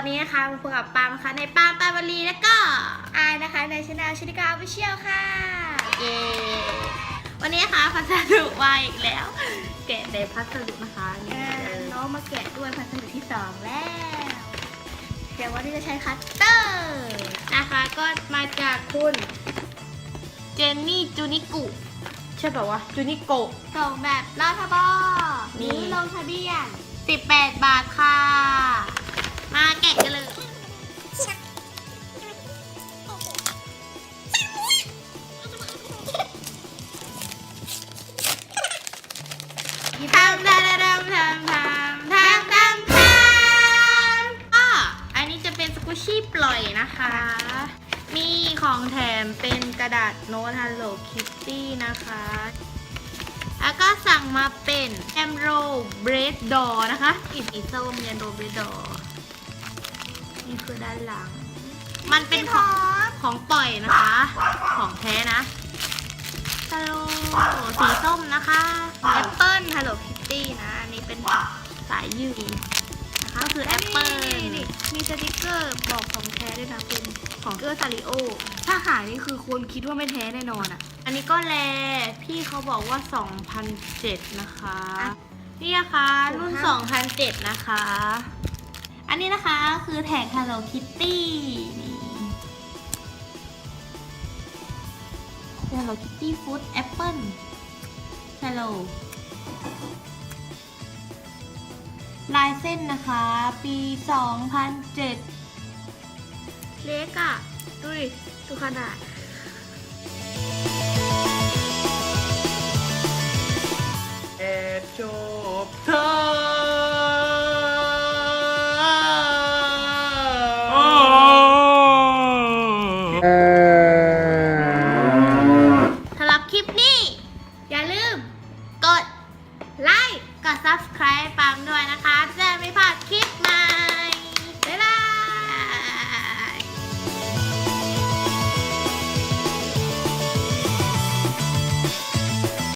วันนี้นะคะมาพบกับปาล์มนะคะในปาล์มปาล์มวลีแล้วก็อายนะคะในช anel ชินิกาวิเชียลค่ะ เย้วันนี้นะคะพัสดุมาอีกแล้ว แกะในพัสดุนะคะนี่เลยน้องมาแกะด้วยพัสดุที่สองแล้ว เดี๋ยววันนี้จะใช้คัตเตอร์นะคะก็มาจากคุณเจนนี่จูนิกุใช่ป่าวะจูนิโกะส่งแบบรอทบอนี่หรือลงทะเบียน 18 บาทค่ะ ทำทำทำทำทำทำทำทำก็อันนี้จะเป็นสกุชชี่ปล่อยนะคะ มีของแถมเป็นกระดาษโน้ต Hello Kitty นะคะ แล้วก็สั่งมาเป็นแอมโรเบรดดอนะคะอีสีส้มแอมโรเบรดดอนี่คือด้านหลัง มันเป็นของของปล่อยนะคะ ของแท้นะฮัลโลสีส้มนะคะแอป ลฮัลโหลคิตตี้นะ อันนี้เป็นสายยืดนะคะก็คือแอปเปิลนี่มีสติกเกอร์บอกของแท้ด้วยนะเป็นของเกอร์ซาริโอ ถ้าหายนี่คือคนคิดว่าไม่แท้แน่นอนอะ อันนี้ก็แล พี่เขาบอกว่า 2,007 นะคะ นี่นะคะรุ่น 2,007 นะคะ อันนี้นะคะคือแท็ก Hello Kitty นี่ Hello Kitty Food Apple Hello ลายเส้นนะคะ ปี 2007 เล็กอะดูดิดูขนาด ไลค์ กด subscribe ปังด้วยนะคะ จะไม่พลาดคลิปใหม่